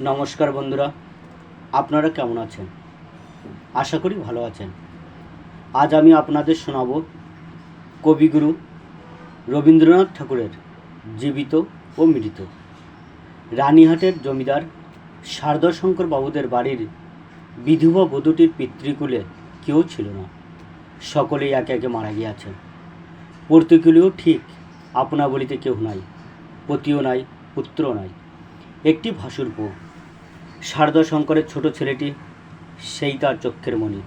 নমস্কার বন্ধুরা, আপনারা কেমন আছেন? আশা করি ভালো আছেন। আজ আমি আপনাদের শোনাব কবিগুরু রবীন্দ্রনাথ ঠাকুরের জীবিত ও মৃত। রানীহাটের জমিদার শারদাশঙ্কর বাবুদের বাড়ির বিধবা বধূটির পিতৃকুলে কেউ ছিল না। সকলেই একে একে মারা গিয়াছে। পর্তুকুলেও ঠিক আপনা বলিতে কেউ নাই, পতিও নাই পুত্র নাই। একটি ভাসুরপো শারদা শঙ্করের ছোট ছেলেটি সেই তার চক্ষের মণি।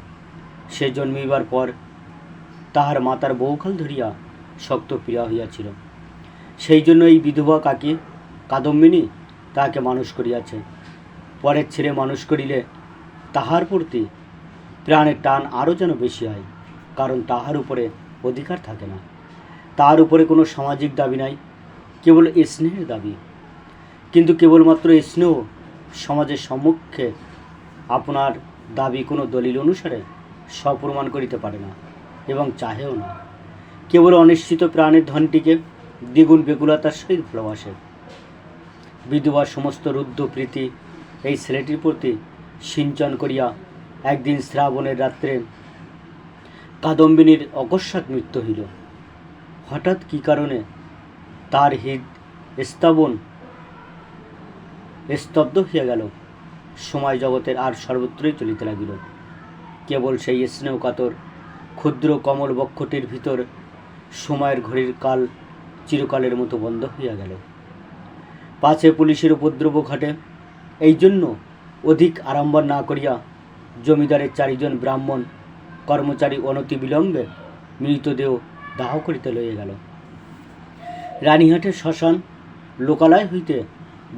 সে জন্মিবার পর তাহার মাতার বহুকাল ধরিয়া শক্ত প্রিয়া হইয়াছিল। সেই জন্য এই বিধবা কাকি? কাদম্বিনী তাহাকে মানুষ করিয়াছে। পরের ছেলে মানুষ করিলে তাহার প্রতি প্রাণের টান আরও যেন বেশি হয়, কারণ তাহার উপরে অধিকার থাকে না। তার উপরে কোনো সামাজিক দাবি নাই, কেবল স্নেহের দাবি। কিন্তু কেবলমাত্র স্নেহ সমাজের সম্মুখে আপনার দাবি কোনো দলিল অনুসারে সপ্রমাণ করিতে পারে না এবং চাহেও না। কেবল অনিশ্চিত প্রাণের ধনটিকে দ্বিগুণ বেকুলতার সহিত ভালোবাসে। বিধবার সমস্ত রুদ্ধ প্রীতি এই ছেলেটির প্রতি সিঞ্চন করিয়া একদিন শ্রাবণের রাত্রে কাদম্বিনীর অকস্মাৎ মৃত্যু হইল। হঠাৎ কী কারণে তার হৃদ স্থাবন স্তব্ধ হইয়া গেল। সময় জগতের আর সর্বত্রই চলিতে লাগিল। কেবল সেই স্নেহ কাতর, ক্ষুদ্র কমল বক্ষটির ভিতর সময়ের ঘড়ির কাল চিরকালের মতো বন্ধ হইয়া গেল। পাছে পুলিশের উপদ্রব ঘটে। এই জন্য অধিক আড়ম্বর না করিয়া জমিদারের চারিজন ব্রাহ্মণ, কর্মচারী অনতি বিলম্বে মৃতদেহ দাহ করিতে লইয়া গেল। রানীহাটের শ্মশান লোকালয় হইতে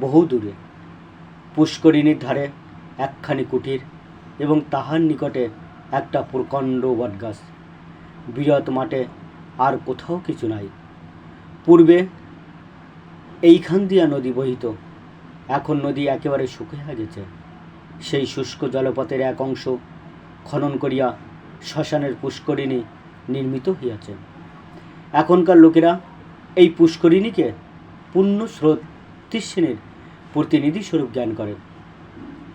বহু দূরে পুষ্করিণীর ধারে একখানি কুটির এবং তাহার নিকটে একটা প্রকাণ্ড বটগাছ। বৃহৎ মাঠে আর কোথাও কিছু নাই। পূর্বে এইখান দিয়া নদী বহিত, এখন নদী একেবারে শুকিয়ে গেছে। সেই শুষ্ক জলপথের এক অংশ খনন করিয়া শ্মশানের পুষ্করিণী নির্মিত হইয়াছে। এখনকার লোকেরা এই পুষ্করিণীকে পূর্ণ স্রোত শ্রেণির প্রতিনিধি স্বরূপ জ্ঞান করে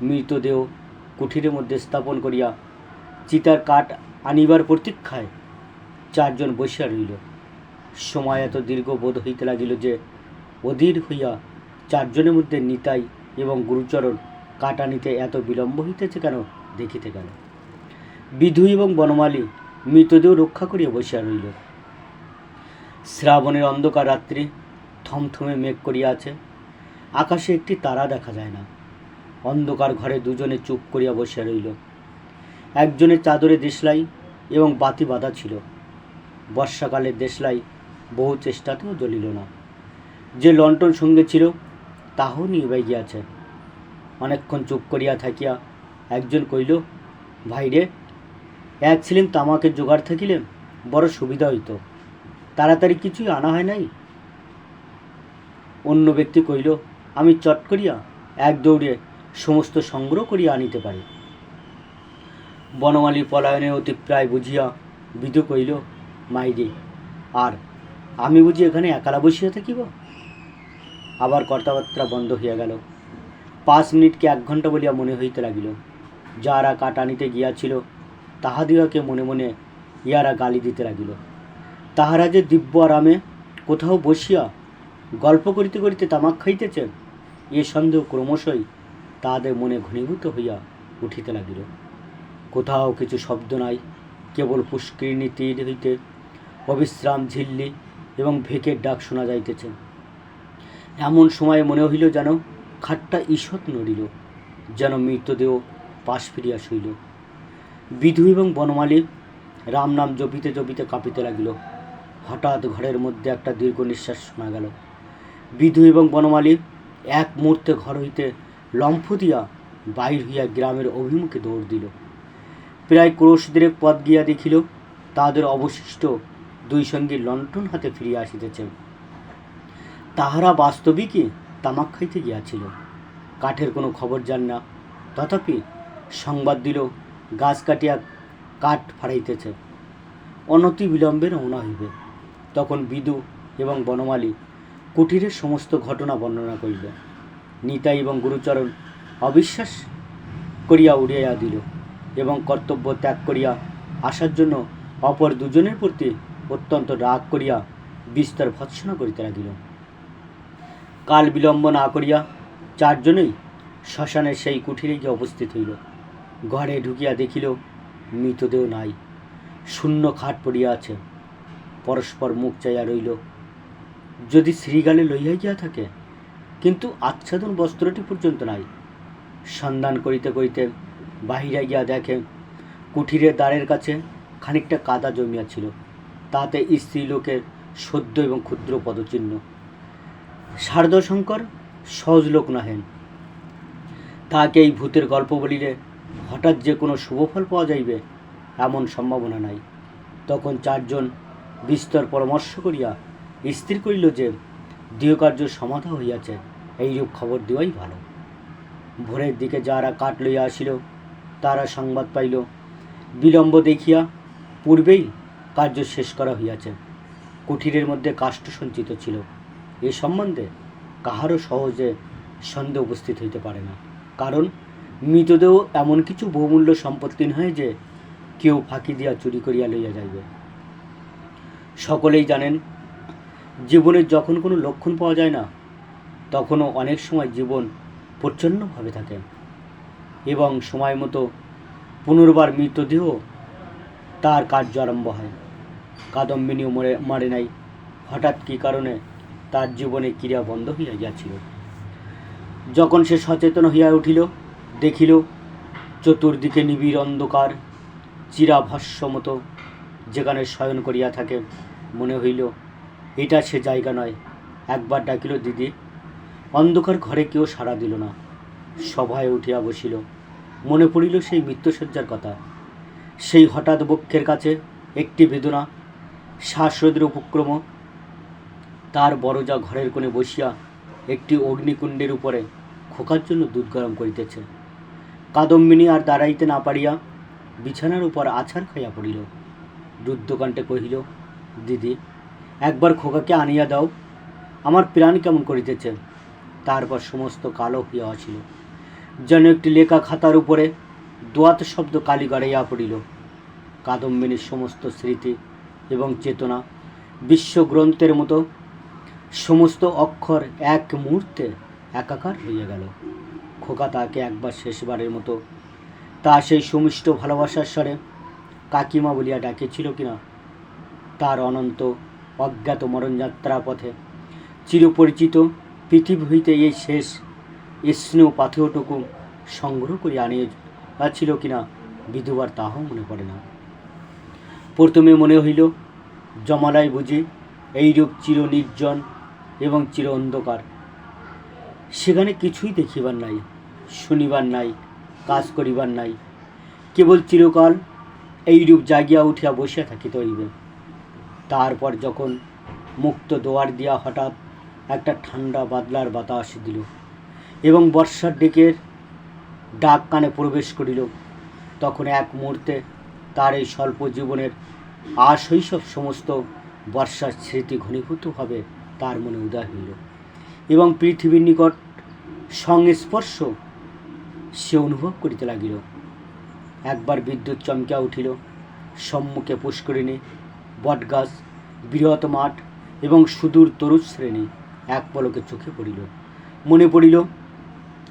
মৃতদেহ কুঠিরের মধ্যে স্থাপন করিয়া চিতার কাঠ আনিবার প্রতীক্ষায় চারজন বসিয়া রইল। সময় এত দীর্ঘ বোধ হইতে লাগিল যে অধীর হইয়া চারজনের মধ্যে নিতাই এবং গুরুচরণ কাটা নিতে এত বিলম্ব হইতেছে কেন দেখিতে গেল। বিধু এবং বনমালী মৃতদেহ রক্ষা করিয়া বসিয়া রইল। শ্রাবণের অন্ধকার রাত্রি থমথমে মেঘ করিয়া আছে। আকাশে একটি তারা দেখা যায় না। অন্ধকার ঘরে দুজনে চুপ করিয়া বসিয়া রইল। একজনের চাদরে দেশলাই এবং বাতি বাঁধা ছিল। বর্ষাকালের দেশলাই বহু চেষ্টাতেও জ্বলিল না। যে লন্ঠন সঙ্গে ছিল, তাহাও নিবাই গিয়াছে। অনেকক্ষণ চুপ করিয়া থাকিয়া একজন কইল ভাইরে এক ছিলেন তামাকের জোগাড় থাকিলে বড় সুবিধা হইত। তাড়াতাড়ি কিছুই আনা হয় নাই? অন্য ব্যক্তি কইল আমি চট করিয়া এক দৌড়ে সমস্ত সংগ্রহ করিয়া আনিতে পারি। বনমালী পলায়নের অতিপ্রায় বুঝিয়া বিধু কইল মাইরে আর আমি বুঝি এখানে একালা বসিয়া থাকিব? আবার কথাবার্তা বন্ধ হইয়া গেল। পাঁচ মিনিটকে এক ঘণ্টা বলিয়া মনে হইতে লাগিল, যারা কাঠ আনিতে গিয়াছিল তাহাদিওকে মনে মনে ইহারা গালি দিতে লাগিল। তাহারা যে দিব্য আরামে কোথাও বসিয়া গল্প করিতে করিতে তামাক খাইতেছে এ সন্দেহ ক্রমশই তাহাদের মনে ঘনীভূত হইয়া উঠিতে লাগিল। কোথাও কিছু শব্দ নাই, কেবল পুষ্করিণী তীর হইতে অবিশ্রাম ঝিল্লি এবং ভেকের ডাক শোনা যাইতেছে। এমন সময়ে মনে হইল যেন খাটটা ঈষৎ নড়িল, যেন মৃতদেহ পাশ ফিরিয়া শুইল বিধু এবং বনমালী রাম নাম জপিতে জপিতে কাঁপিতে লাগিল। হঠাৎ ঘরের মধ্যে একটা দীর্ঘ নিঃশ্বাস শোনা গেল। বিধু এবং বনমালী এক মুহূর্তে ঘর হইতে লম্ফ দিয়া বাহির হইয়া গ্রামের অভিমুখে দৌড় দিল। প্রায় ক্রোশ দেড়েক পথ গিয়া দেখিল, তাহাদের অবশিষ্ট দুই সঙ্গী লণ্ঠন হাতে ফিরিয়া আসিতেছে। তাহারা বাস্তবিকই তামাক খাইতে গিয়াছিল। কাঠের কোনো খবর যান না, তথাপি সংবাদ দিল, গাছ কাটিয়া কাঠ ফাড়াইতেছে। অনতি বিলম্বে রওনা হইবে। তখন বিদু এবং বনমালী কুটিরের সমস্ত ঘটনা বর্ণনা করিল। নিতাই এবং গুরুচরণ অবিশ্বাস করিয়া উড়িয়া দিল এবং কর্তব্য ত্যাগ করিয়া আসার জন্য অপর দুজনের প্রতি অত্যন্ত রাগ করিয়া বিস্তর ভৎসনা করিতে লাগিল। কাল বিলম্ব না করিয়া চারজনেই শ্মশানের সেই কুঠিরে গিয়ে উপস্থিত হইল। ঘরে ঢুকিয়া দেখিল, মৃতদেহ নাই, শূন্য খাট পড়িয়া আছে। পরস্পর মুখ চাইয়া রইল। যদি শ্রীগালে লইয়া গিয়া থাকে, কিন্তু আচ্ছাদন বস্ত্রটি পর্যন্ত নাই। সন্ধান করিতে করিতে বাহিরে গিয়া দেখে, কুঠিরের দ্বারের কাছে খানিকটা কাদা জমিয়াছিল। তাতে স্ত্রীলোকের সদ্য এবং ক্ষুদ্র পদচিহ্ন। শারদশঙ্কর সহজ লোক নহেন। তাকে এই ভূতের গল্প বলিলে হঠাৎ যে কোনো শুভফল পাওয়া যাইবে, এমন সম্ভাবনা নাই। তখন চারজন বিস্তর পরামর্শ করিয়া স্থির করিল যে গৃহকার্য সমাধা হইয়াছে। এইরূপ খবর দেওয়াই ভালো। ভোরের দিকে যারা কাঠ লইয়া আসিল, তারা সংবাদ পাইল। বিলম্ব দেখিয়া পূর্বেই কার্য শেষ করা হইয়াছে। কুঠিরের মধ্যে কাষ্ঠ সঞ্চিত ছিল। এ সম্বন্ধে কাহারও সহজে সন্দেহ উপস্থিত হইতে পারে না। কারণ মৃতদেহ এমন কিছু বহুমূল্য সম্পত্তি নয় যে কেউ ফাঁকি দিয়া চুরি করিয়া লইয়া যাইবে। সকলেই জানেন জীবনের যখন কোনো লক্ষণ পাওয়া যায় না, তখনও অনেক সময় জীবন প্রচ্ছন্নভাবে থাকে এবং সময় মতো পুনর্বার মৃতদেহ তার কার্য আরম্ভ হয়। কাদম্বিনীও মরে, মারে নাই। হঠাৎ কী কারণে তার জীবনে ক্রিয়া বন্ধ হইয়া গিয়াছিল। যখন সে সচেতন হইয়া উঠিল, দেখিল, চতুর্দিকে নিবিড় অন্ধকার চিরাভস্য মতো যেখানে শয়ন করিয়া থাকে, মনে হইল এটা সে জায়গা নয়। একবার ডাকিল দিদি। অন্ধকার ঘরে কেউ সাড়া দিল না। সভায় উঠিয়া বসিল। মনে পড়িল সেই মৃত্যুসজ্জার কথা। সেই হঠাৎ বক্ষের কাছে একটি বেদনা, শ্বাসরোধের উপক্রম। তার বড়জা ঘরের কোণে বসিয়া একটি অগ্নিকুণ্ডের উপরে খোকার জন্য দুধ গরম করিতেছে। কাদম্বিনী আর দাঁড়াইতে না পারিয়া বিছানার উপর আছাড় খাইয়া পড়িল। রুদ্ধকণ্ঠে কহিল, দিদি একবার খোকাকে আনিয়া দাও। আমার প্রাণ কেমন করিতেছে? তারপর সমস্ত কালো হইয়া ছিল যেন একটি লেখা খাতার উপরে দোয়াত শব্দ কালি গাড়াইয়া পড়িল। কাদম্বিনীর সমস্ত স্মৃতি এবং চেতনা বিশ্বগ্রন্থের মতো সমস্ত অক্ষর এক মুহূর্তে একাকার হইয়া গেল। খোকা তাকে একবার শেষবারের মতো তা সেই সুমিষ্ট ভালোবাসার স্বরে কাকিমা বলিয়া ডাকেছিল কিনা? তার অনন্ত অজ্ঞাত মরণযাত্রা পথে চিরপরিচিত পৃথিবী হইতে এই শেষ স্নেহ পাথেয়টুকু সংগ্রহ করিয়া আনিয়ে ছিল কিনা বিধবার তাহাও মনে পড়ে না। প্রথমে মনে হইল জমালাই বুঝি এইরূপ চির নির্জন এবং চির অন্ধকার। সেখানে কিছুই দেখিবার নাই, শুনিবার নাই, কাজ করিবার নাই। কেবল চিরকাল এইরূপ জাগিয়া উঠিয়া বসিয়া থাকিতে হইবে। তারপর যখন মুক্ত দোয়ার দিয়া হঠাৎ একটা ঠান্ডা বাদলার বাতাস দিল এবং বর্ষার ডেকের ডাক কানে প্রবেশ করিল, তখন এক মুহূর্তে তার এই স্বল্প জীবনের আশৈশব সমস্ত বর্ষার স্মৃতি ঘনীভূতভাবে তার মনে উদয় হইল এবং পৃথিবীর নিকট সংস্পর্শ সে অনুভব করিতে লাগিল। একবার বিদ্যুৎ চমকিয়া উঠিল, সম্মুখে পুষ্করিণী বটগাছ, বৃহৎ মাঠ এবং সুদূর তরুজ শ্রেণি এক পলকে চোখে পড়িল। মনে পড়িল,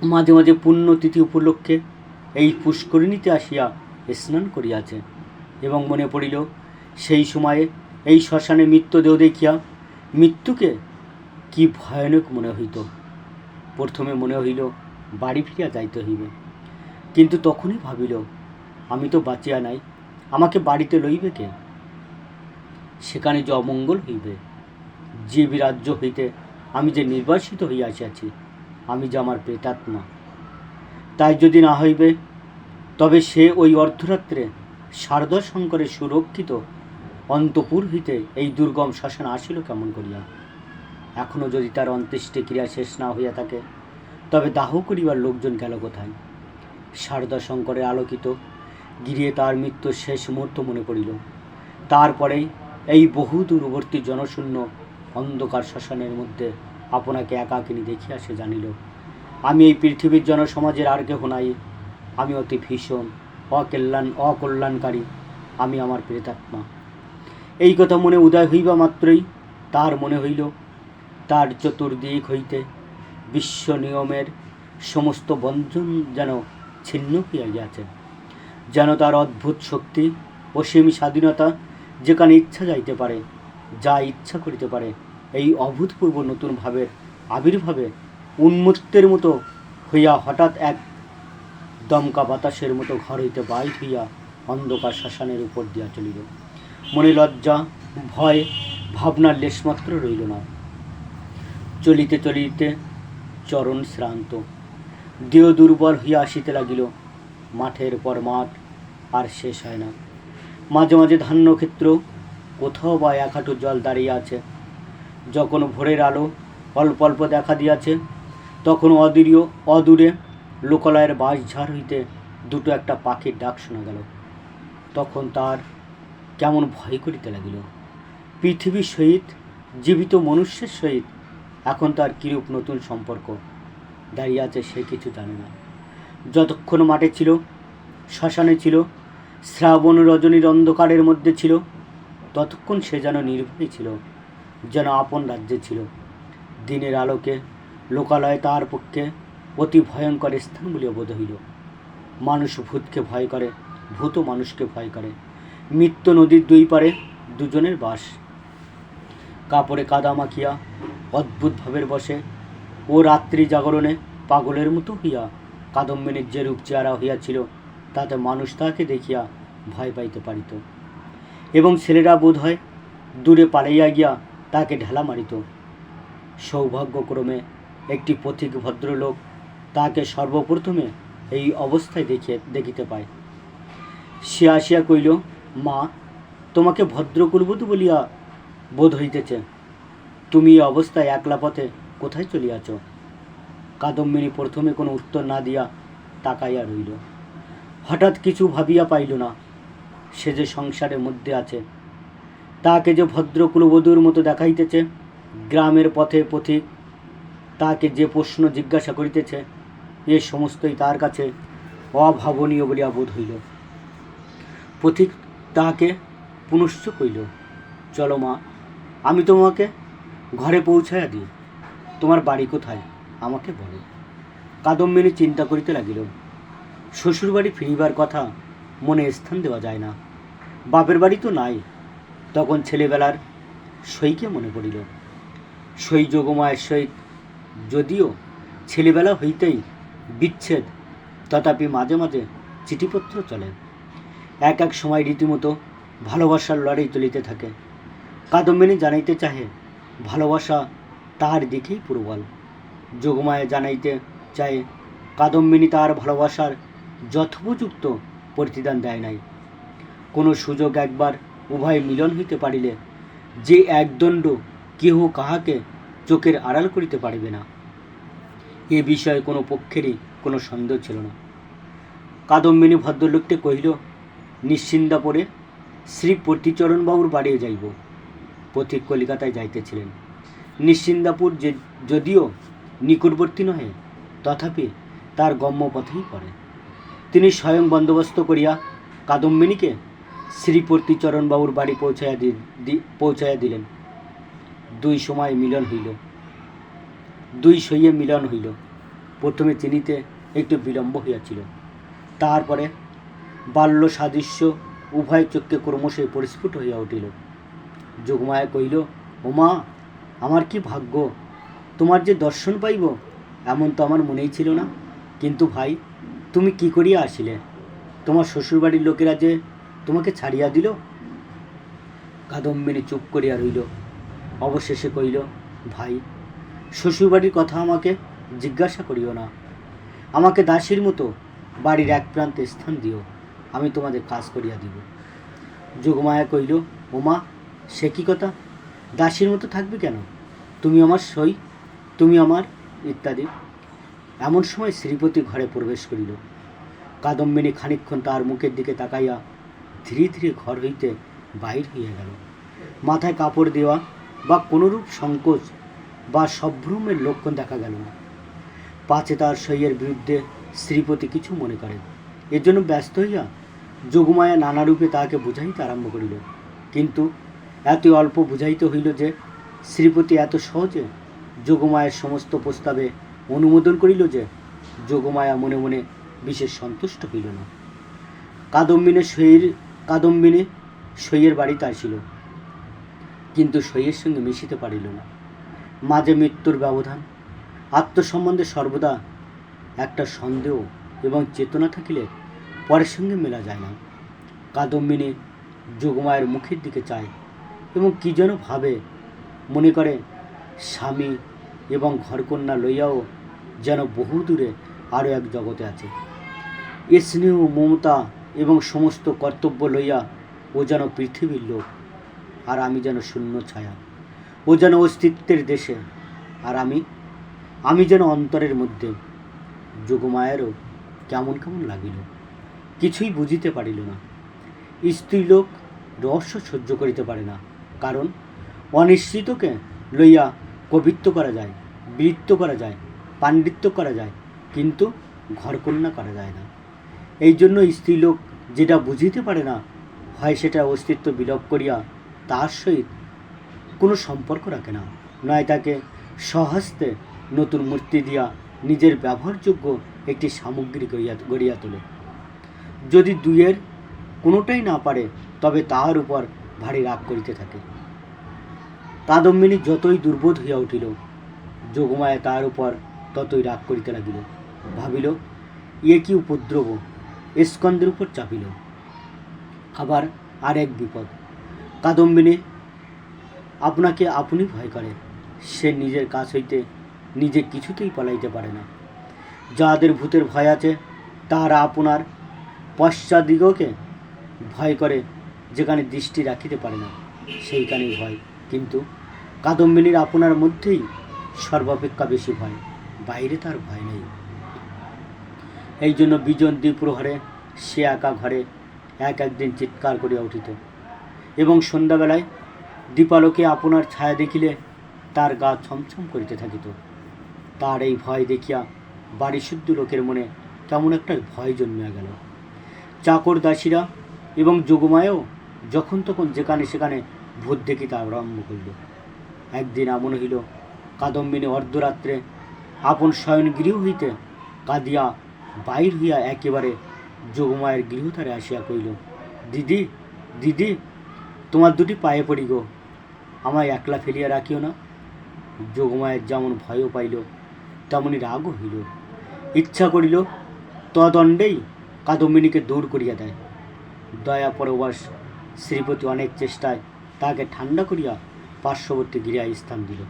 মাঝে মাঝে পুণ্যতিথি উপলক্ষে এই পুষ্করিণীতে আসিয়া স্নান করিয়াছে এবং মনে পড়িল, সেই সময়ে এই শ্মশানে মৃত্যুদেহ দেখিয়া মৃত্যুকে কি ভয়ানক মনে হইত। প্রথমে মনে হইল, বাড়ি ফিরিয়া যাইতে হইবে। কিন্তু তখনই ভাবিল, আমি তো বাঁচিয়া নাই, আমাকে বাড়িতে লইবে কে? সেখানে যে অমঙ্গল হইবে, যে বিরাজ্য হইতে আমি যে নির্বাসিত হইয়া আসিয়াছি আমি যে আমার প্রেতাত্মা। তাই যদি না হইবে, তবে সে ওই অর্ধরাত্রে শারদা শঙ্করের সুরক্ষিত অন্তপুর হইতে এই দুর্গম শ্মশান আসিল কেমন করিয়া? এখনও যদি তার অন্ত্যেষ্টি ক্রিয়া শেষ না হইয়া থাকে, তবে দাহ করিবার লোকজন গেল কোথায়? শারদা শঙ্করের আলোকিত, গিরিয়ে তার মৃত্যুর শেষ মুহূর্ত মনে পড়িল। তারপরেই এই বহু দূরবর্তী জনশূন্য অন্ধকার শ্মশানের মধ্যে আপনাকে একাকিনী দেখিয়া সে জানিল, আমি এই পৃথিবীর জনসমাজের আর কেহ নাই। আমি অতি ভীষণ, অকল্যাণ, অকল্যাণকারী। আমি আমার প্রেতাত্মা এই কথা মনে উদয় হইবা মাত্রই তার মনে হইল, তার চতুর্দিক হইতে বিশ্ব নিয়মের সমস্ত বন্ধন যেন ছিন্ন হইয়া গিয়াছে। যেন তার অদ্ভুত শক্তি, অসীম স্বাধীনতা যেখানে ইচ্ছা যাইতে পারে, যা ইচ্ছা করিতে পারে, এই অভূতপূর্ব নতুন ভাবের আবির্ভাবে উন্মত্তের মতো হইয়া হঠাৎ এক দমকা বাতাসের মতো ঘর হইতে বাইর হইয়া অন্ধকার শ্মশানের উপর দিয়া চলিল। মনে লজ্জা, ভয়, ভাবনার লেশমাত্র রইল না। চলিতে চলিতে চরণ শ্রান্ত। দেহ দুর্বল হইয়া আসিতে লাগিল। মাঠের পর মাঠ আর শেষ হয় না। মাঝে মাঝে ধান্যক্ষেত্র, কোথাও বা এক হাঁটু জল দাঁড়িয়ে আছে। যখন ভোরের আলো অল্প অল্প দেখা দিয়াছে, তখন অদূরীয় অদূরে লোকালয়ের বাঁশঝাড় হইতে দুটো একটা পাখির ডাক শোনা গেল। তখন তার কেমন ভয় করিতে লাগিল। পৃথিবীর সহিত, জীবিত মনুষ্যের সহিত এখন তার কিরূপ নতুন সম্পর্ক দাঁড়িয়ে আছে সে কিছু জানে না। যতক্ষণ মাঠে ছিল, শ্মশানে ছিল শ্রাবণ রজনীর অন্ধকারের মধ্যে ছিল। ততক্ষণ সে যেন নির্ভয় ছিল, যেন আপন রাজ্যে ছিল। দিনের আলোকে লোকালয় তার পক্ষে অতি ভয়ঙ্কর স্থান বলিয়া বোধ হইল। মানুষ ভূতকে ভয় করে, ভূত মানুষকে ভয় করে। মৃত্যু নদীর দুই পারে দুজনের বাস। কাপড়ে কাদা মাখিয়া, অদ্ভুত ভাবের বসে ও রাত্রি জাগরণে পাগলের মতো হইয়া কাদম্বিনীর যে রূপ চেহারা হইয়াছিল তাতে মানুষ তাকে দেখিয়া ভয় পাইতে পারিত। এবং ছেলেরা বোধ হয় দূরে পালাইয়া গিয়া তাকে ঢেলা মারিত। সৌভাগ্যক্রমে একটি পথিক ভদ্রলোক তাকে সর্বপ্রথমে এই অবস্থায় দেখিয়ে দেখিতে পায়। সে আসিয়া কইল মা, তোমাকে ভদ্রকুলবধূ বলিয়া বোধ হইতেছে। তুমি এই অবস্থায় একলা পথে কোথায় চলিয়াছ? কাদম্বিনী প্রথমে কোনো উত্তর না দিয়া তাকাইয়া রইল। হঠাৎ কিছু ভাবিয়া পাইল না। সে যে সংসারের মধ্যে আছে, তাকে যে ভদ্র কুলবধূর মতো দেখাইতেছে, গ্রামের পথে পথিক তাকে যে প্রশ্ন জিজ্ঞাসা করিতেছে, এ সমস্তই তার কাছে অভাবনীয় বলিয়া বোধ হইল। পথিক তাহাকে পুনশ্চ কইল, চলো মা, আমি তোমাকে ঘরে পৌঁছাইয়া দিই। তোমার বাড়ি কোথায়? আমাকে বলো। কাদম্বিনী চিন্তা করিতে লাগিল। শ্বশুরবাড়ি ফিরিবার কথা মনে স্থান দেওয়া যায় না। বাপের বাড়ি তো নাই। তখন ছেলেবেলার সইকে মনে পড়িল। সই যোগমায়ের সহিত যদিও ছেলেবেলা হইতেই বিচ্ছেদ, তথাপি মাঝে মাঝে চিঠিপত্র চলে। এক এক সময় রীতিমতো ভালোবাসার লড়াই চলিতে থাকে। কাদম্বিনী জানাইতে চাহে, ভালোবাসা তাহার দিকেই প্রবল। যোগমায়া জানাইতে চায় কাদম্বিনী তার ভালোবাসার যথোপযুক্ত প্রতিদান দেয় নাই। কোনো সুযোগ একবার উভয় মিলন হইতে পারিলে যে একদণ্ড কেহ কাহাকে চোখের আড়াল করিতে পারিবে না। এ বিষয়ে কোনো পক্ষেরই কোনো সন্দেহ ছিল না। কাদম্বিনী ভদ্রলোককে কহিল নিশ্চিন্দা পরে শ্রী পতিচরণবাবুর বাড়িয়ে যাইব। পথিক কলিকাতায় যাইতেছিলেন। নিশ্চিন্দাপুর যে, যদিও নিকটবর্তী নহে, তথাপি তার গম্যপথেই পড়ে। তিনি স্বয়ং বন্দোবস্ত করিয়া কাদম্বিনীকে শ্রীপতিচরণবাবুর বাড়ি পৌঁছাইয়া দি পৌঁছাইয়া দিলেন। দুই সময় মিলন হইল। দুই সইয়ে মিলন হইল। প্রথমে চিনিতে একটু বিলম্ব হইয়াছিল। তারপরে বাল্য সাদৃশ্য উভয় চক্ষে ক্রমশই পরিস্ফুট হইয়া উঠিল। যোগমায়া কহিল, ওমা, আমার কি ভাগ্য? তোমার যে দর্শন পাইব, এমন তো আমার মনেই ছিল না। কিন্তু ভাই তুমি কি করিয়া আসিলে? তোমার শ্বশুরবাড়ির লোকেরা যে তোমাকে ছাড়িয়া দিল? কাদম্বিনী চুপ করিয়া রইল। অবশেষে কহিল, ভাই, শ্বশুরবাড়ির কথা আমাকে জিজ্ঞাসা করিও না। আমাকে দাসীর মতো বাড়ির এক প্রান্তে স্থান দিও। আমি তোমাদের কাজ করিয়া দিব। যোগমায়া কহিল, ওমা, সে কি কথা? দাসীর মতো থাকবে কেন? তুমি আমার সই, তুমি আমার ইত্যাদি। এমন সময় শ্রীপতি ঘরে প্রবেশ করিল। কাদম্বিনী খানিকক্ষণ তার মুখের দিকে তাকাইয়া ধীরে ধীরে ঘর হইতে বাহির হইয়া গেল। মাথায় কাপড় দেওয়া বা কোনোরূপ সংকোচ বা সম্ভ্রমের লক্ষণ দেখা গেল না। পাছে তার সইয়ের বিরুদ্ধে শ্রীপতি কিছু মনে করেন। এর জন্য ব্যস্ত হইয়া যোগমায়া নানারূপে তাহাকে বুঝাইতে আরম্ভ করিল। কিন্তু এত অল্প বুঝাইতে হইল যে শ্রীপতি এত সহজে যোগমায়ের সমস্ত প্রস্তাবে অনুমোদন করিল যে যোগমায়া মনে মনে বিশেষ সন্তুষ্ট হইল না। কাদম্বিনে সইয়ের কাদম্বিনী সইয়ের বাড়িতে আসিল কিন্তু সইয়ের সঙ্গে মিশিতে পারিল না। মাঝে মৃত্যুর ব্যবধান, আত্মসম্বন্ধে সর্বদা একটা সন্দেহ এবং চেতনা থাকিলে পরের সঙ্গে মেলা যায় না। কাদম্বিনী যোগমায়ের মুখের দিকে চায় এবং কী যেন ভাবে মনে করে, স্বামী এবং ঘরকন্যা লইয়াও যেন বহু দূরে আরও এক জগতে আছে। এ স্নেহ, মমতা এবং সমস্ত কর্তব্য লইয়া ও যেন পৃথিবীর লোক, আর আমি যেন শূন্য ছায়া। ও যেন অস্তিত্বের দেশে, আর আমি আমি যেন অন্তরের মধ্যে। যোগমায়েরও কেমন কেমন লাগিল, কিছুই বুঝিতে পারিল না। স্ত্রীলোক রহস্য সহ্য করিতে পারে না, কারণ অনিশ্চিতকে লইয়া কবিত্ব করা যায় বৃত্ত করা যায়, পাণ্ডিত্য করা যায়, কিন্তু ঘরকন্যা করা যায় না। এই জন্য স্ত্রীলোক যেটা বুঝিতে পারে না, হয় সেটা অস্তিত্ব বিলোপ করিয়া তার সহিত কোনো সম্পর্ক রাখে না, নয় তাকে স্বহস্তে নতুন মূর্তি দিয়া নিজের ব্যবহারযোগ্য একটি সামগ্রী গড়িয়া গড়িয়া তোলে। যদি দুইয়ের কোনোটাই না পারে, তবে তাহার উপর ভারী রাগ করিতে থাকে। কাদম্বিনী যতই দুর্বোধ হইয়া উঠিল, যোগমায়া তার উপর ততই রাগ করিতে লাগিল। ভাবিল ইয়ে কি উপদ্রব স্কন্দের উপর চাপিল। আবার আর এক বিপদ, কাদম্বিনী আপনাকে আপনি ভয় করে, সে নিজের কাছ হইতে নিজে কিছুতেই পালাইতে পারে না। যাদের ভূতের ভয় আছে, তাহারা আপনার পশ্চাদিগকে ভয় করে, যেখানে দৃষ্টি রাখিতে পারে না, সেইখানেই ভয়। কিন্তু কাদম্বিনীর আপনার মধ্যেই সর্বাপেক্ষা বেশি ভয়, বাইরে তার ভয় নেই। এই জন্য বিজন দ্বিপ্রহরে সে একা ঘরে এক একদিন চিৎকার করিয়া উঠিত এবং সন্ধ্যাবেলায় দীপালোকে আপনার ছায়া দেখিলে তার গা ছমছম করিতে থাকিত। তার এই ভয় দেখিয়া বাড়ি শুদ্ধ লোকের মনে কেমন একটা ভয় জন্মিয়া গেল। চাকর দাসীরা এবং যোগমায়ও যখন তখন যেখানে সেখানে ভূত দেখিতে আরম্ভ করিল। একদিন এমন হইল। কাদম্বিনী অর্ধরাত্রে আপন শয়ন গৃহ হইতে কাঁদিয়া বাইর হইয়া একেবারে যোগমায়ের গৃহধারে আসিয়া কইল দিদি দিদি, তোমার দুটি পায়ে পড়ি গো। আমায় একলা ফেলিয়া রাখিও না যোগমায়ের যেমন ভয়ও পাইল তেমনই রাগও হইল। ইচ্ছা করিল তদণ্ডেই কাদম্বিনীকে দূর করিয়া দেয়। দয়া পরবাস শ্রীপতি অনেক চেষ্টায় তাকে ঠান্ডা করিয়া পার্শ্ববর্তী গৃহে স্থান দিল।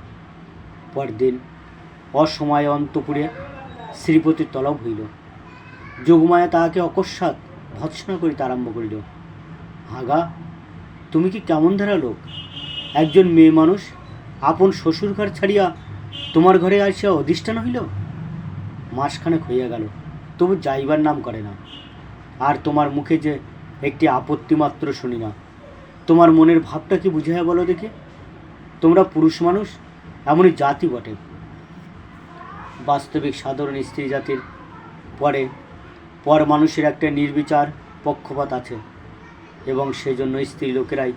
পরদিন অসময়ে অন্তপুরে শ্রীপতির তলব হইল। যোগমায়া তাহাকে অকস্মাৎ ভৎসনা করিতে আরম্ভ করিল। হাগা তুমি কি কেমন ধারা লোক? একজন মেয়ে মানুষ আপন শ্বশুর ঘর ছাড়িয়া তোমার ঘরে আসিয়া অধিষ্ঠান হইল? মাসখানেক হইয়া গেল, তবু যাইবার নাম করে না। আর তোমার মুখে যে একটি আপত্তি মাত্র শুনি না। তোমার মনের ভাবটা কি বুঝাইয়া বলো দেখি? তোমরা পুরুষ মানুষ, এমনই জাতি বটে। বাস্তবিক সাধারণ স্ত্রী জাতির পরে পর মানুষের একটা নির্বিচার পক্ষপাত আছে এবং সেজন্য স্ত্রী লোকেরাই